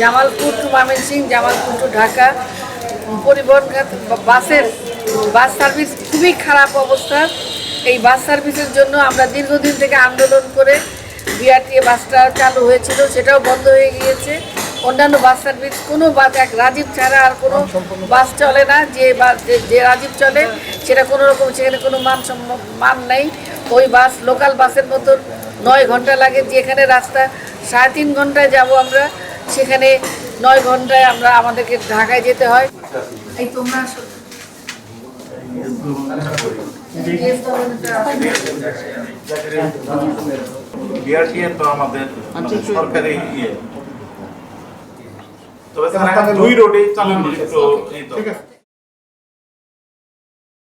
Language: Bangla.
Jamalpur to Mymensingh Jamalpur to Dhaka. পরিবহন বাসের বাস সার্ভিস খুবই খারাপ অবস্থা। এই বাস সার্ভিসের জন্য আমরা দীর্ঘদিন থেকে আন্দোলন করে বিআরটিএ বাসটা চালু হয়েছিল সেটাও বন্ধ হয়ে গিয়েছে। অন্যান্য বাস সার্ভিস কোনো বাস এক রাজীব ছাড়া আর কোনো বাস। চলে না যে বাস যে- রাজীব চলে সেটা কোনো রকম সেখানে কোনো মান সম্ম- মান নেই। ওই বাস লোকাল বাসের মতন নয় ঘণ্টা লাগে যেখানে রাস্তা সাড়ে তিন ঘন্টায় যাব আমরা সেখানে নয় ঘন্টায় আমরা আমাদেরকে ঢাকায় যেতে হয়। এই তোমরা। বিআরটিএ তো আমাদের মানে সরকারি ইয়ে তবে স্যার এখন দুই রোডেই চালানো একটু এই তো